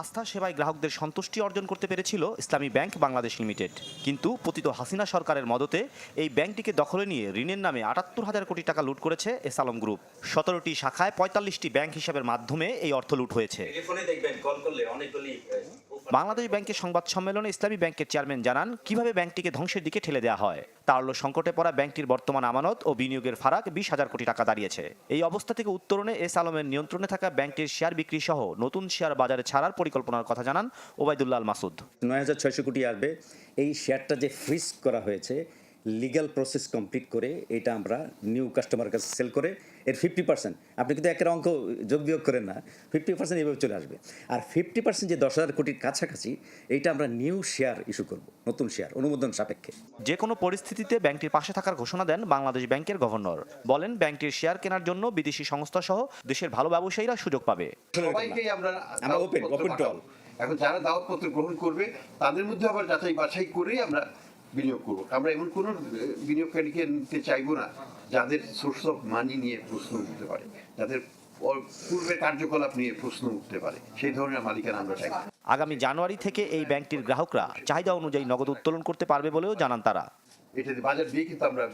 আস্থা সেবায় গ্রাহকদের সন্তুষ্টি অর্জন করতে পেরেছিল ইসলামী ব্যাংক বাংলাদেশ লিমিটেড। কিন্তু পতিত হাসিনা সরকারের মদতে এই ব্যাংকটিকে দখলে নিয়ে ঋণের নামে আটাত্তর হাজার কোটি টাকা লুট করেছে এস আলম গ্রুপ। সতেরোটি শাখায় পঁয়তাল্লিশটি ব্যাংক হিসাবের মাধ্যমে এই অর্থ লুট হয়েছে। দেখবেন, কল করলে অনেকগুলি বাংলাদেশ ব্যাংকের সংবাদ সম্মেলনে ইসলামী ব্যাংকের চেয়ারম্যান জানান, কীভাবে ব্যাংকটিকে ধ্বংসের দিকে ঠেলে দেওয়া হয়? তারল্য সংকটে পড়া ব্যাংকটির বর্তমান আমানত ও বিনিয়োগের ফারাক বিশ হাজার কোটি টাকা দাঁড়িয়েছে। এই অবস্থা থেকে উত্তরণে এস আলমের নিয়ন্ত্রণে থাকা ব্যাংকটির শেয়ার বিক্রি সহ নতুন শেয়ার বাজারে ছাড়ার পরিকল্পনার কথা জানান ওবায়দুল্লাহ মাসুদ। নয় হাজার ছয়শো কোটি আসবে। এই শেয়ারটা যে ফ্রিজ করা হয়েছে লিগ্যাল প্রসেস কমপ্লিট করে এটা আমরা নিউ কাস্টমার কাছে সেল করে এর ফিফটি পার্সেন্ট আপনি কিন্তু একের অঙ্ক যোগ বিয়োগ করেন না ফিফটি পার্সেন্ট এইভাবে চলে আসবে। আর ফিফটি পার্সেন্ট যে দশ হাজার কোটির কাছাকাছি এইটা আমরা নিউ শেয়ার ইস্যু করব নতুন শেয়ার অনুমোদন সাপেক্ষে। যে কোনো পরিস্থিতিতে ব্যাংকটির পাশে থাকার ঘোষণা দেন বাংলাদেশ ব্যাংকের গভর্নর। বলেন ব্যাংকটির শেয়ার কেনার জন্য বিদেশি সংস্থা সহ দেশের ভালো ব্যবসায়ীরা সুযোগ পাবে। আমরা। এখন যারা দাওয়াতপত্র গ্রহণ করবে তাদের মধ্যে আবার যাচাই বাছাই করেই আমরা বিনিয়োগ করব। আমরা এমন কোনো বিনিয়োগকারীকে নিতে চাইব না যাদের সোর্স অফ মানি নিয়ে প্রশ্ন উঠতে পারে যাদের পূর্বে পূর্বের কার্যকলাপ নিয়ে প্রশ্ন উঠতে পারে সেই ধরনের মালিকানা আমরা চাই আগামী জানুয়ারি থেকে এই ব্যাংকটির গ্রাহকরা চাহিদা অনুযায়ী নগদ উত্তোলন করতে পারবে বলেও জানান তারা। এটাতে বাজার দিয়ে কিন্তু আমরা